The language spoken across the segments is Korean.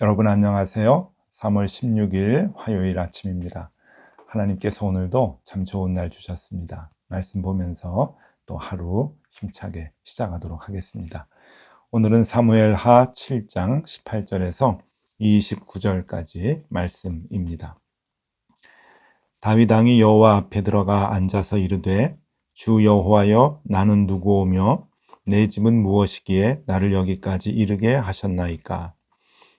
여러분 안녕하세요. 3월 16일 화요일 아침입니다. 하나님께서 오늘도 참 좋은 날 주셨습니다. 말씀 보면서 또 하루 힘차게 시작하도록 하겠습니다. 오늘은 사무엘 하 7장 18절에서 29절까지 말씀입니다. 다윗 왕이 여호와 앞에 들어가 앉아서 이르되 주 여호와여 나는 누구오며 내 집은 무엇이기에 나를 여기까지 이르게 하셨나이까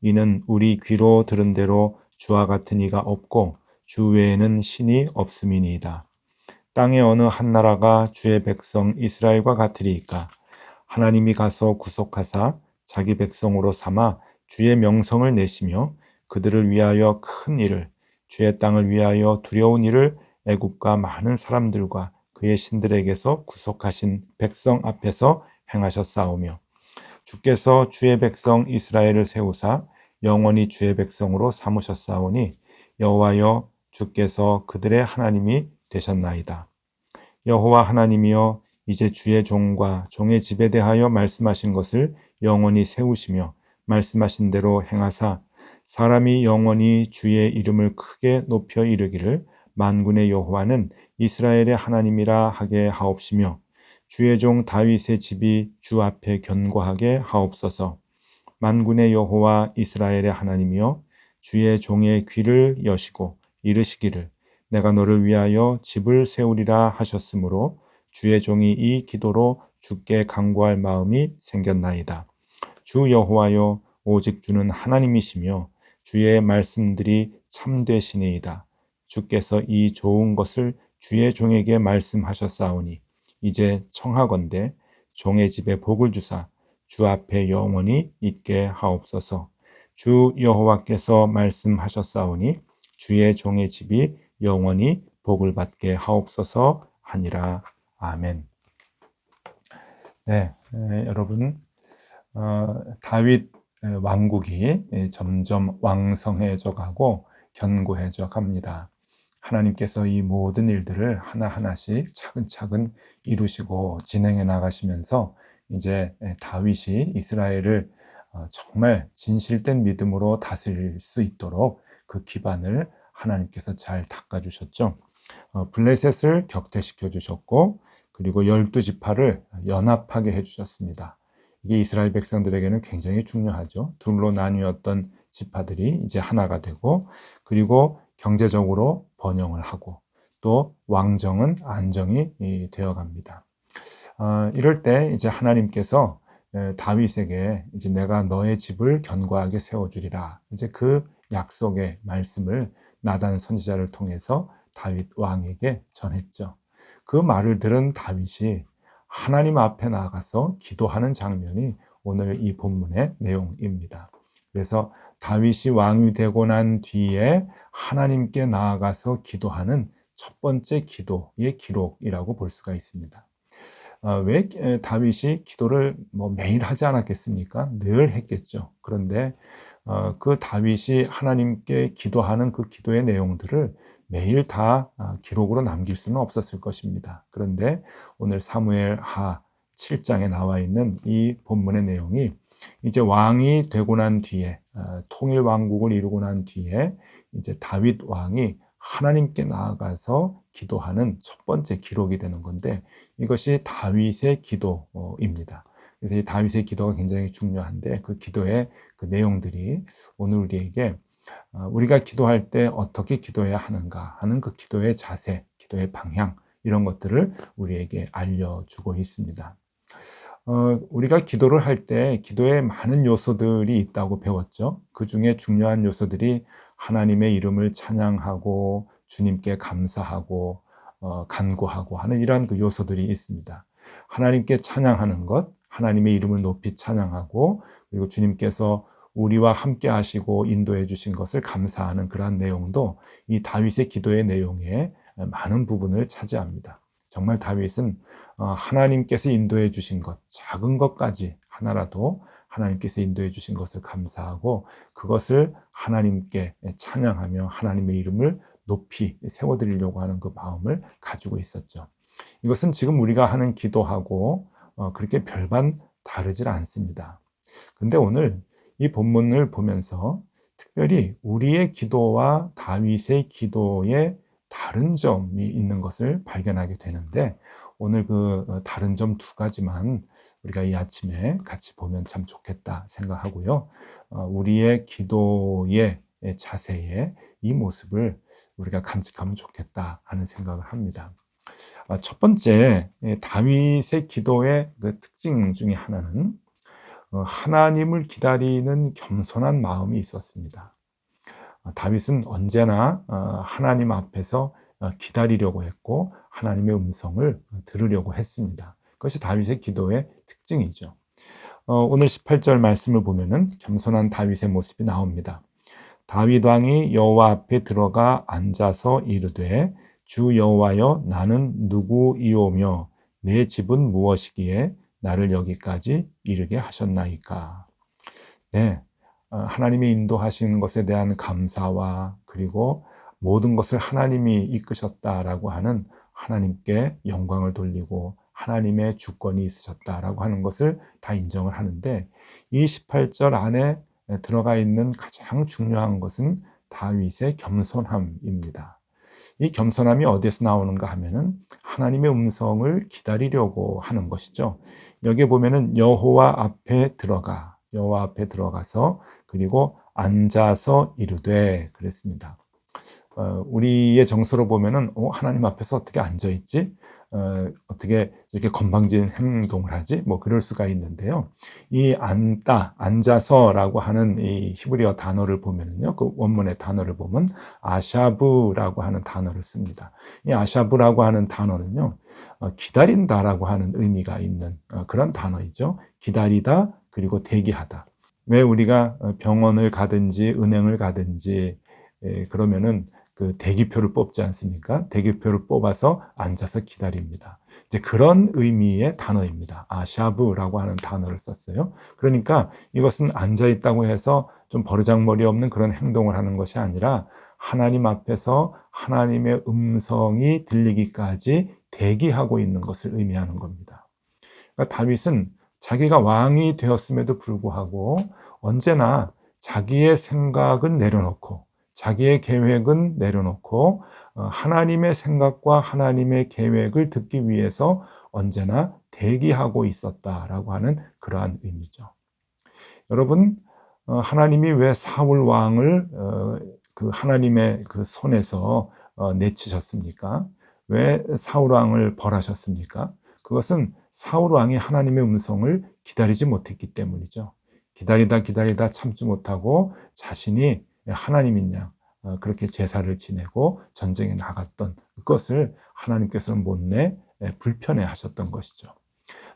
이는 우리 귀로 들은 대로 주와 같은 이가 없고 주 외에는 신이 없음이니이다. 땅의 어느 한 나라가 주의 백성 이스라엘과 같으리이까 하나님이 가서 구속하사 자기 백성으로 삼아 주의 명성을 내시며 그들을 위하여 큰 일을 주의 땅을 위하여 두려운 일을 애국과 많은 사람들과 그의 신들에게서 구속하신 백성 앞에서 행하셨사오며 주께서 주의 백성 이스라엘을 세우사 영원히 주의 백성으로 삼으셨사오니 여호와여 주께서 그들의 하나님이 되셨나이다. 여호와 하나님이여 이제 주의 종과 종의 집에 대하여 말씀하신 것을 영원히 세우시며 말씀하신 대로 행하사 사람이 영원히 주의 이름을 크게 높여 이르기를 만군의 여호와는 이스라엘의 하나님이라 하게 하옵시며 주의 종 다윗의 집이 주 앞에 견고하게 하옵소서. 만군의 여호와 이스라엘의 하나님이여 주의 종의 귀를 여시고 이르시기를 내가 너를 위하여 집을 세우리라 하셨으므로 주의 종이 이 기도로 주께 간구할 마음이 생겼나이다. 주 여호와여 오직 주는 하나님이시며 주의 말씀들이 참되시니이다. 주께서 이 좋은 것을 주의 종에게 말씀하셨사오니 이제 청하건대 종의 집에 복을 주사 주 앞에 영원히 있게 하옵소서. 주 여호와께서 말씀하셨사오니 주의 종의 집이 영원히 복을 받게 하옵소서 하니라. 아멘. 네, 에, 여러분 어, 다윗 왕국이 점점 왕성해져 가고 견고해져 갑니다. 하나님께서 이 모든 일들을 하나하나씩 차근차근 이루시고 진행해 나가시면서 이제 다윗이 이스라엘을 어, 정말 진실된 믿음으로 다스릴 수 있도록 그 기반을 하나님께서 잘 닦아주셨죠. 어, 블레셋을 격퇴시켜 주셨고 그리고 열두 지파를 연합하게 해주셨습니다. 이게 이스라엘 백성들에게는 굉장히 중요하죠. 둘로 나뉘었던 지파들이 이제 하나가 되고 그리고 경제적으로 번영을 하고 또 왕정은 안정이 되어 갑니다. 어, 이럴 때 이제 하나님께서 다윗에게 이제 내가 너의 집을 견고하게 세워주리라. 이제 그 약속의 말씀을 나단 선지자를 통해서 다윗 왕에게 전했죠. 그 말을 들은 다윗이 하나님 앞에 나가서 기도하는 장면이 오늘 이 본문의 내용입니다. 그래서 다윗이 왕이 되고 난 뒤에 하나님께 나아가서 기도하는 첫 번째 기도의 기록이라고 볼 수가 있습니다. 어, 왜 다윗이 기도를 뭐 매일 하지 않았겠습니까? 늘 했겠죠. 그런데 어, 그 다윗이 하나님께 기도하는 그 기도의 내용들을 매일 다 아, 기록으로 남길 수는 없었을 것입니다. 그런데 오늘 사무엘 하 7장에 나와 있는 이 본문의 내용이 이제 왕이 되고 난 뒤에 어, 통일 왕국을 이루고 난 뒤에 이제 다윗 왕이 하나님께 나아가서 기도하는 첫 번째 기록이 되는 건데 이것이 다윗의 기도입니다. 그래서 이 다윗의 기도가 굉장히 중요한데 그 기도의 그 내용들이 오늘 우리에게 어, 우리가 기도할 때 어떻게 기도해야 하는가 하는 그 기도의 자세, 기도의 방향 이런 것들을 우리에게 알려주고 있습니다. 어, 우리가 기도를 할 때 기도에 많은 요소들이 있다고 배웠죠. 그 중에 중요한 요소들이 하나님의 이름을 찬양하고 주님께 감사하고 어, 간구하고 하는 이러한 그 요소들이 있습니다. 하나님께 찬양하는 것, 하나님의 이름을 높이 찬양하고 그리고 주님께서 우리와 함께 하시고 인도해 주신 것을 감사하는 그러한 내용도 이 다윗의 기도의 내용에 많은 부분을 차지합니다. 정말 다윗은 어, 하나님께서 인도해 주신 것, 작은 것까지 하나라도 하나님께서 인도해 주신 것을 감사하고 그것을 하나님께 찬양하며 하나님의 이름을 높이 세워드리려고 하는 그 마음을 가지고 있었죠. 이것은 지금 우리가 하는 기도하고 어, 그렇게 별반 다르질 않습니다. 근데 오늘 이 본문을 보면서 특별히 우리의 기도와 다윗의 기도에 다른 점이 있는 것을 발견하게 되는데 오늘 그 어, 다른 점 두 가지만 우리가 이 아침에 같이 보면 참 좋겠다 생각하고요. 어, 우리의 기도의 자세에 이 모습을 우리가 간직하면 좋겠다 하는 생각을 합니다. 어, 첫 번째 다윗의 기도의 그 특징 중에 하나는 하나님을 기다리는 겸손한 마음이 있었습니다. 다윗은 언제나 하나님 앞에서 기다리려고 했고 하나님의 음성을 들으려고 했습니다. 그것이 다윗의 기도의 특징이죠. 어, 오늘 18절 말씀을 보면은 겸손한 다윗의 모습이 나옵니다. 다윗 왕이 여호와 앞에 들어가 앉아서 이르되 주 여호와여 나는 누구이오며 내 집은 무엇이기에 나를 여기까지 이르게 하셨나이까. 네. 어, 하나님이 인도하시는 것에 대한 감사와 그리고 모든 것을 하나님이 이끄셨다라고 하는 하나님께 영광을 돌리고 하나님의 주권이 있으셨다라고 하는 것을 다 인정을 하는데 이 18절 안에 들어가 있는 가장 중요한 것은 다윗의 겸손함입니다. 이 겸손함이 어디에서 나오는가 하면은 하나님의 음성을 기다리려고 하는 것이죠. 여기 보면은 여호와 앞에 들어가 여호와 앞에 들어가서 그리고 앉아서 이르되 그랬습니다. 어, 우리의 정서로 보면은 어, 하나님 앞에서 어떻게 앉아 있지? 어, 어떻게 이렇게 건방진 행동을 하지? 뭐 그럴 수가 있는데요. 이 앉다, 앉아서라고 하는 이 히브리어 단어를 보면은요, 그 원문의 단어를 보면 아샤브라고 하는 단어를 씁니다. 이 아샤브라고 하는 단어는요, 어, 기다린다라고 하는 의미가 있는 어, 그런 단어이죠. 기다리다 그리고 대기하다. 왜 우리가 병원을 가든지 은행을 가든지 예, 그러면은 그 대기표를 뽑지 않습니까? 대기표를 뽑아서 앉아서 기다립니다. 이제 그런 의미의 단어입니다. 아샤브라고 하는 단어를 썼어요. 그러니까 이것은 앉아 있다고 해서 좀 버르장머리 없는 그런 행동을 하는 것이 아니라 하나님 앞에서 하나님의 음성이 들리기까지 대기하고 있는 것을 의미하는 겁니다. 그러니까 다윗은 자기가 왕이 되었음에도 불구하고 언제나 자기의 생각은 내려놓고 자기의 계획은 내려놓고 어, 하나님의 생각과 하나님의 계획을 듣기 위해서 언제나 대기하고 있었다라고 하는 그러한 의미죠. 여러분, 어, 하나님이 왜 사울 왕을 어, 그 하나님의 그 손에서 내치셨습니까? 왜 사울 왕을 벌하셨습니까? 그것은 사울 왕이 하나님의 음성을 기다리지 못했기 때문이죠. 기다리다 기다리다 참지 못하고 자신이 하나님인 양 어, 그렇게 제사를 지내고 전쟁에 나갔던 그것을 하나님께서는 못내 불편해 하셨던 것이죠.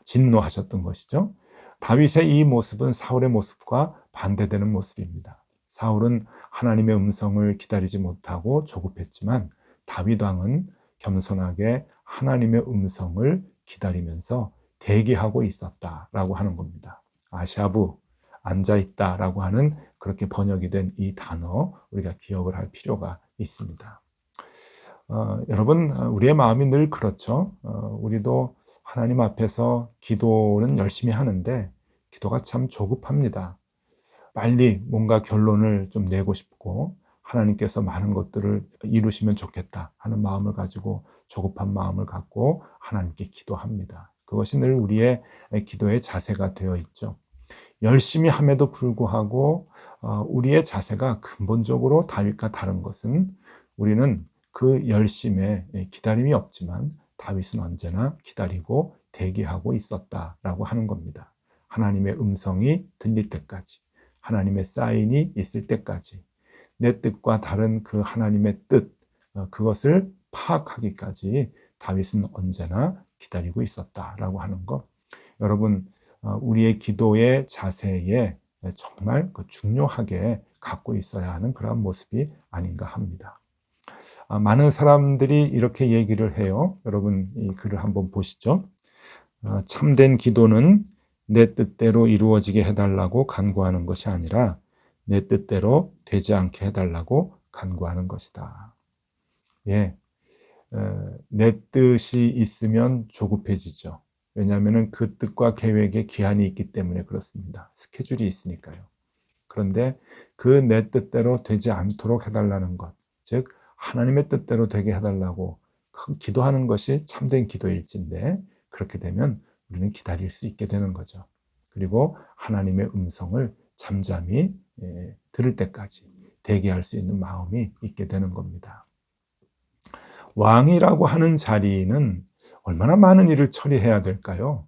진노하셨던 것이죠. 다윗의 이 모습은 사울의 모습과 반대되는 모습입니다. 사울은 하나님의 음성을 기다리지 못하고 조급했지만 다윗 왕은 겸손하게 하나님의 음성을 기다리면서 대기하고 있었다라고 하는 겁니다. 아샤부 앉아 있다라고 하는 그렇게 번역이 된 이 단어 우리가 기억을 할 필요가 있습니다. 어, 여러분 우리의 마음이 늘 그렇죠. 어, 우리도 하나님 앞에서 기도는 열심히 하는데 기도가 참 조급합니다. 빨리 뭔가 결론을 좀 내고 싶고 하나님께서 많은 것들을 이루시면 좋겠다 하는 마음을 가지고 조급한 마음을 갖고 하나님께 기도합니다. 그것이 늘 우리의 기도의 자세가 되어 있죠. 열심히 함에도 불구하고 어, 우리의 자세가 근본적으로 다윗과 다른 것은 우리는 그 열심에 기다림이 없지만 다윗은 언제나 기다리고 대기하고 있었다라고 하는 겁니다. 하나님의 음성이 들릴 때까지, 하나님의 사인이 있을 때까지, 내 뜻과 다른 그 하나님의 뜻, 어, 그것을 파악하기까지 다윗은 언제나 기다리고 있었다라고 하는 것. 여러분, 어, 우리의 기도의 자세에 정말 그 중요하게 갖고 있어야 하는 그런 모습이 아닌가 합니다. 아, 많은 사람들이 이렇게 얘기를 해요. 여러분 이 글을 한번 보시죠. 아, 참된 기도는 내 뜻대로 이루어지게 해달라고 간구하는 것이 아니라 내 뜻대로 되지 않게 해달라고 간구하는 것이다. 예, 내 뜻이 있으면 조급해지죠. 왜냐하면 그 뜻과 계획에 기한이 있기 때문에 그렇습니다. 스케줄이 있으니까요. 그런데 그 내 뜻대로 되지 않도록 해달라는 것, 즉 하나님의 뜻대로 되게 해달라고 기도하는 것이 참된 기도일진데 그렇게 되면 우리는 기다릴 수 있게 되는 거죠. 그리고 하나님의 음성을 잠잠히 예, 들을 때까지 대기할 수 있는 마음이 있게 되는 겁니다. 왕이라고 하는 자리는 얼마나 많은 일을 처리해야 될까요?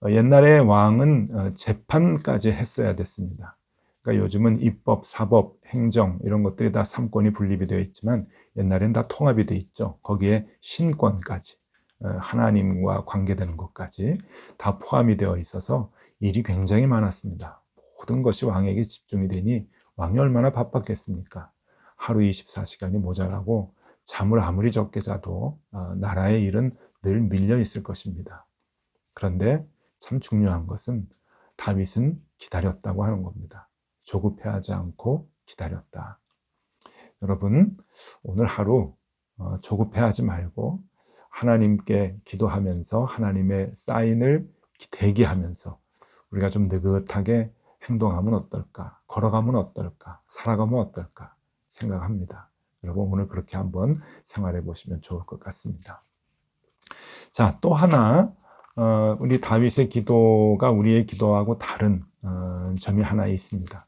어, 옛날에 왕은 어, 재판까지 했어야 됐습니다. 그러니까 요즘은 입법, 사법, 행정 이런 것들이 다 삼권이 분립이 되어 있지만 옛날엔 다 통합이 되어 있죠. 거기에 신권까지 어, 하나님과 관계되는 것까지 다 포함이 되어 있어서 일이 굉장히 많았습니다. 모든 것이 왕에게 집중이 되니 왕이 얼마나 바빴겠습니까? 하루 24시간이 모자라고 잠을 아무리 적게 자도 어, 나라의 일은 늘 밀려 있을 것입니다. 그런데 참 중요한 것은 다윗은 기다렸다고 하는 겁니다. 조급해하지 않고 기다렸다. 여러분, 오늘 하루 어, 조급해하지 말고 하나님께 기도하면서 하나님의 사인을 대기하면서 우리가 좀 느긋하게 행동하면 어떨까? 걸어가면 어떨까? 살아가면 어떨까? 생각합니다. 여러분 오늘 그렇게 한번 생활해 보시면 좋을 것 같습니다. 자, 또 하나 어, 우리 다윗의 기도가 우리의 기도하고 다른 어, 점이 하나 있습니다.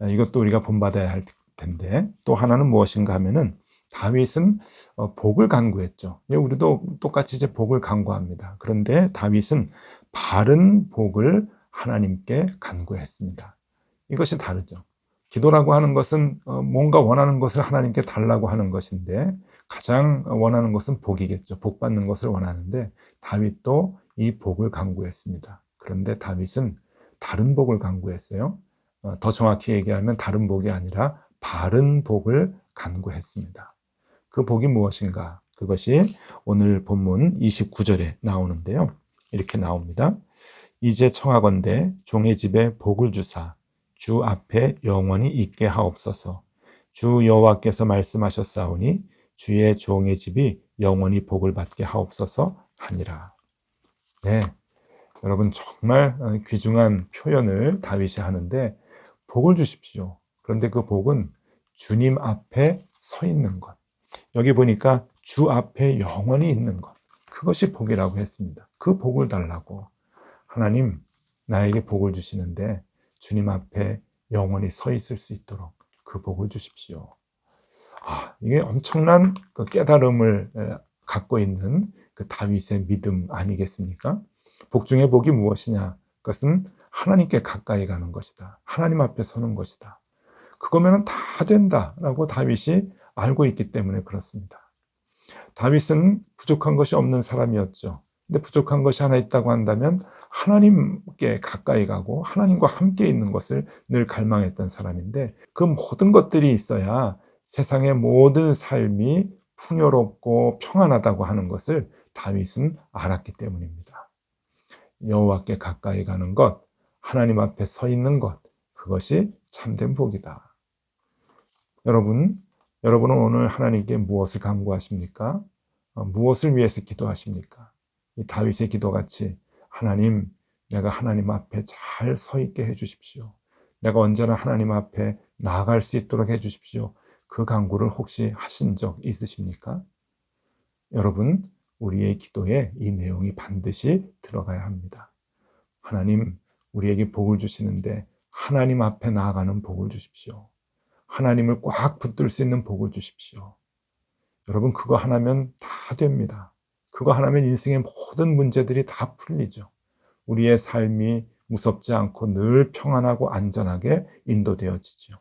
어, 이것도 우리가 본받아야 할 텐데 또 하나는 무엇인가 하면은 다윗은 어, 복을 간구했죠. 예, 우리도 똑같이 이제 복을 간구합니다. 그런데 다윗은 바른 복을 하나님께 간구했습니다. 이것이 다르죠. 기도라고 하는 것은 어, 뭔가 원하는 것을 하나님께 달라고 하는 것인데 가장 원하는 것은 복이겠죠. 복 받는 것을 원하는데 다윗도 이 복을 간구했습니다. 그런데 다윗은 다른 복을 간구했어요. 어, 더 정확히 얘기하면 다른 복이 아니라 바른 복을 간구했습니다. 그 복이 무엇인가? 그것이 오늘 본문 29절에 나오는데요. 이렇게 나옵니다. 이제 청하건대 종의 집에 복을 주사 주 앞에 영원히 있게 하옵소서. 주 여호와께서 말씀하셨사오니 주의 종의 집이 영원히 복을 받게 하옵소서 하니라. 네. 여러분 정말 귀중한 표현을 다윗이 하는데 복을 주십시오. 그런데 그 복은 주님 앞에 서 있는 것. 여기 보니까 주 앞에 영원히 있는 것. 그것이 복이라고 했습니다. 그 복을 달라고. 하나님, 나에게 복을 주시는데 주님 앞에 영원히 서 있을 수 있도록 그 복을 주십시오. 아, 이게 엄청난 그 깨달음을 갖고 있는 그 다윗의 믿음 아니겠습니까? 복 중의 복이 무엇이냐? 그것은 하나님께 가까이 가는 것이다. 하나님 앞에 서는 것이다. 그거면 다 된다라고 다윗이 알고 있기 때문에 그렇습니다. 다윗은 부족한 것이 없는 사람이었죠. 근데 부족한 것이 하나 있다고 한다면 하나님께 가까이 가고 하나님과 함께 있는 것을 늘 갈망했던 사람인데 그 모든 것들이 있어야 세상의 모든 삶이 풍요롭고 평안하다고 하는 것을 다윗은 알았기 때문입니다. 여호와께 가까이 가는 것, 하나님 앞에 서 있는 것, 그것이 참된 복이다. 여러분, 여러분은 오늘 하나님께 무엇을 간구하십니까? 어, 무엇을 위해서 기도하십니까? 이 다윗의 기도같이 하나님, 내가 하나님 앞에 잘 서 있게 해 주십시오. 내가 언제나 하나님 앞에 나아갈 수 있도록 해 주십시오. 그 간구를 혹시 하신 적 있으십니까? 여러분, 우리의 기도에 이 내용이 반드시 들어가야 합니다. 하나님, 우리에게 복을 주시는데 하나님 앞에 나아가는 복을 주십시오. 하나님을 꽉 붙들 수 있는 복을 주십시오. 여러분, 그거 하나면 다 됩니다. 그거 하나면 인생의 모든 문제들이 다 풀리죠. 우리의 삶이 무섭지 않고 늘 평안하고 안전하게 인도되어지죠.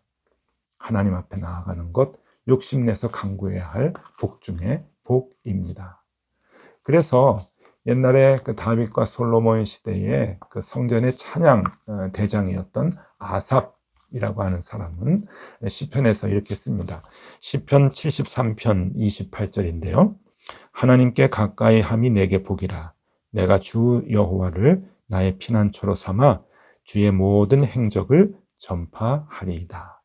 하나님 앞에 나아가는 것, 욕심내서 강구해야 할 복 중의 복입니다. 그래서 옛날에 그 다윗과 솔로몬 시대에 그 성전의 찬양 어, 대장이었던 아삽이라고 하는 사람은 시편에서 이렇게 씁니다. 시편 73편 28절인데요. 하나님께 가까이 함이 내게 복이라. 내가 주 여호와를 나의 피난처로 삼아 주의 모든 행적을 전파하리이다.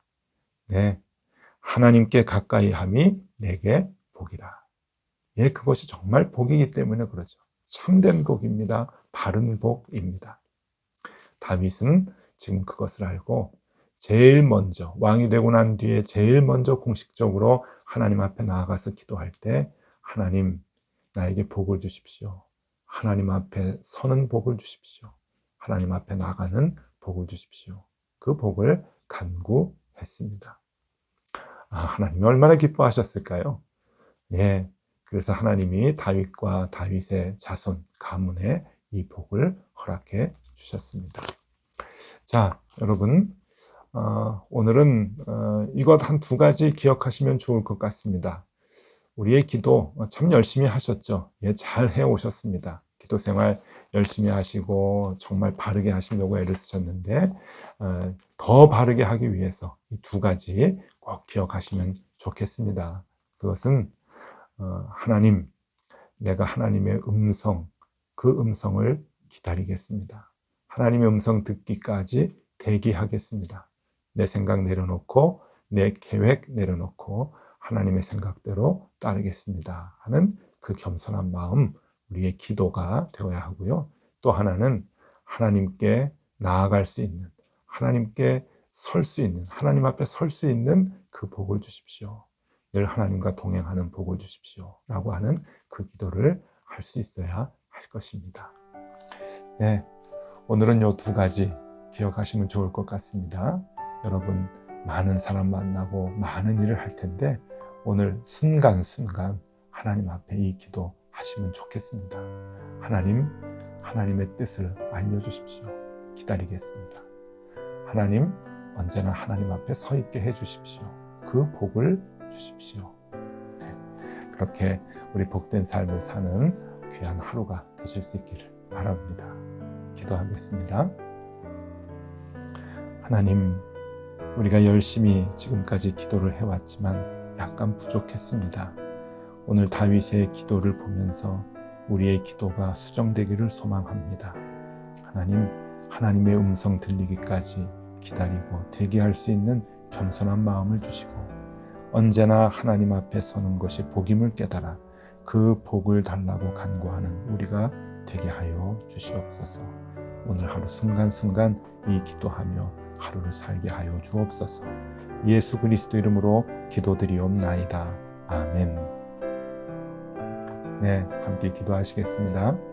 네. 하나님께 가까이 함이 내게 복이라. 예, 그것이 정말 복이기 때문에 그러죠. 참된 복입니다. 바른 복입니다. 다윗은 지금 그것을 알고 제일 먼저 왕이 되고 난 뒤에 제일 먼저 공식적으로 하나님 앞에 나아가서 기도할 때 하나님 나에게 복을 주십시오. 하나님 앞에 서는 복을 주십시오. 하나님 앞에 나가는 복을 주십시오. 그 복을 간구했습니다. 아, 하나님이 얼마나 기뻐하셨을까요? 예. 그래서 하나님이 다윗과 다윗의 자손 가문에 이 복을 허락해 주셨습니다. 자, 여러분, 어, 오늘은 어, 이것 한 두 가지 기억하시면 좋을 것 같습니다. 우리의 기도 참 열심히 하셨죠. 예, 잘 해오셨습니다. 기도 생활 열심히 하시고 정말 바르게 하시려고 애를 쓰셨는데 어, 더 바르게 하기 위해서 이 두 가지 꼭 기억하시면 좋겠습니다. 그것은 어, 하나님, 내가 하나님의 음성, 그 음성을 기다리겠습니다. 하나님의 음성 듣기까지 대기하겠습니다. 내 생각 내려놓고 내 계획 내려놓고 하나님의 생각대로 따르겠습니다. 하는 그 겸손한 마음 우리의 기도가 되어야 하고요. 또 하나는 하나님께 나아갈 수 있는 하나님께 설 수 있는 하나님 앞에 설 수 있는 그 복을 주십시오. 늘 하나님과 동행하는 복을 주십시오. 라고 하는 그 기도를 할 수 있어야 할 것입니다. 네. 오늘은 요 두 가지 기억하시면 좋을 것 같습니다. 여러분, 많은 사람 만나고 많은 일을 할 텐데, 오늘 순간순간 하나님 앞에 이 기도 하시면 좋겠습니다. 하나님, 하나님의 뜻을 알려주십시오. 기다리겠습니다. 하나님, 언제나 하나님 앞에 서 있게 해 주십시오. 그 복을 주십시오. 네. 그렇게 우리 복된 삶을 사는 귀한 하루가 되실 수 있기를 바랍니다. 기도하겠습니다. 하나님, 우리가 열심히 지금까지 기도를 해왔지만 약간 부족했습니다. 오늘 다윗의 기도를 보면서 우리의 기도가 수정되기를 소망합니다. 하나님, 하나님의 음성 들리기까지 기다리고 대기할 수 있는 겸손한 마음을 주시고 언제나 하나님 앞에 서는 것이 복임을 깨달아 그 복을 달라고 간구하는 우리가 되게 하여 주시옵소서. 오늘 하루 순간순간 이 기도하며 하루를 살게 하여 주옵소서. 예수 그리스도 이름으로 기도드리옵나이다. 아멘. 네, 함께 기도하시겠습니다.